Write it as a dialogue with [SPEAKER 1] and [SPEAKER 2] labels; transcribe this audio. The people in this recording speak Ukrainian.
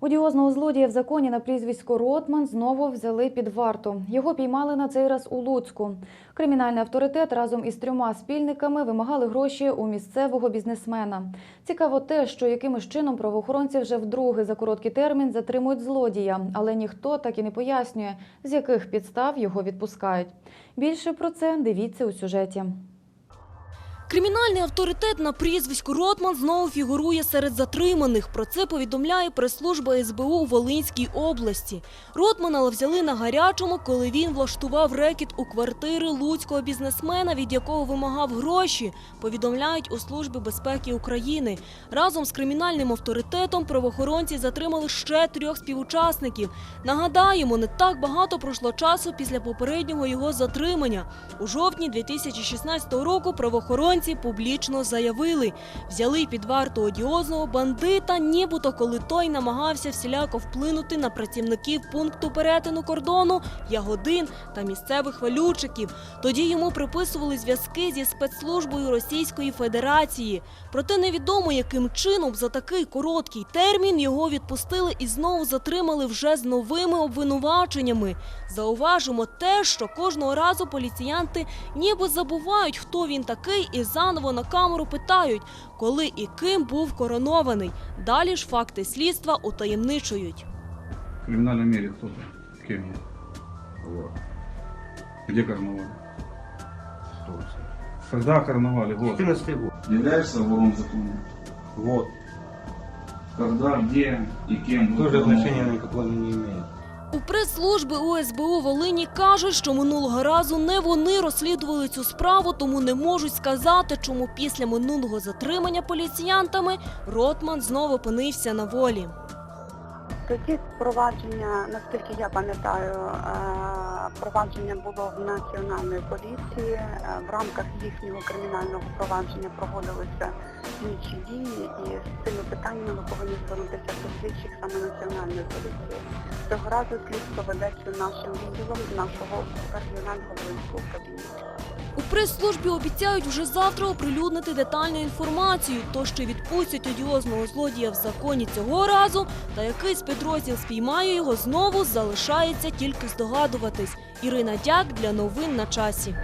[SPEAKER 1] Одіозного злодія в законі на прізвисько Ротман знову взяли під варту. Його піймали на цей раз у Луцьку. Кримінальний авторитет разом із трьома спільниками вимагали гроші у місцевого бізнесмена. Цікаво те, що якимось чином правоохоронці вже вдруге за короткий термін затримують злодія, але ніхто так і не пояснює, з яких підстав його відпускають. Більше про це дивіться у сюжеті.
[SPEAKER 2] Кримінальний авторитет на прізвисько Ротман знову фігурує серед затриманих. Про це повідомляє прес-служба СБУ у Волинській області. Ротмана взяли на гарячому, коли він влаштував рекет у квартири луцького бізнесмена, від якого вимагав гроші, повідомляють у Службі безпеки України. Разом з кримінальним авторитетом правоохоронці затримали ще трьох співучасників. Нагадаємо, не так багато пройшло часу після попереднього його затримання. У жовтні 2016 року правоохоронці публічно заявили, взяли під варту одіозного бандита, нібито коли той намагався всіляко вплинути на працівників пункту перетину кордону, ягодин та місцевих валютчиків. Тоді йому приписували зв'язки зі спецслужбою Російської Федерації. Проте невідомо, яким чином за такий короткий термін його відпустили і знову затримали вже з новими обвинуваченнями. Зауважимо те, що кожного разу поліціянти ніби забувають, хто він такий, і заново на камеру питають, коли і ким був коронований. Далі ж факти слідства утаємничують.
[SPEAKER 3] В криминальном мире кто ты? Кем я?
[SPEAKER 4] Вот.
[SPEAKER 3] Где карнавал?
[SPEAKER 4] Турция.
[SPEAKER 3] Когда карнавали? Вот.
[SPEAKER 4] 14 год.
[SPEAKER 3] Являешься вором закона?
[SPEAKER 4] Вот.
[SPEAKER 3] Когда, где и кем?
[SPEAKER 4] Тоже отношения никакого не имеет.
[SPEAKER 2] У прес-служби УСБУ Волині кажуть, що минулого разу не вони розслідували цю справу, тому не можуть сказати, чому після минулого затримання поліціянтами Ротман знову опинився на волі.
[SPEAKER 5] Тоді провадження, наскільки я пам'ятаю, е, провадження було в національної поліції. Е, В рамках їхнього кримінального провадження проводилися інші дії, і з цими питаннями ми повинні звернутися до слідчих саме національної поліції. Цього разу слідство ведеться нашим відділом нашого регіонального воїнського управління.
[SPEAKER 2] У прес-службі обіцяють вже завтра оприлюднити детальну інформацію, то що відпустять одіозного злодія в законі цього разу, та якийсь підрозділ спіймає його знову залишається тільки здогадуватись. Ірина Дяк для новин на часі.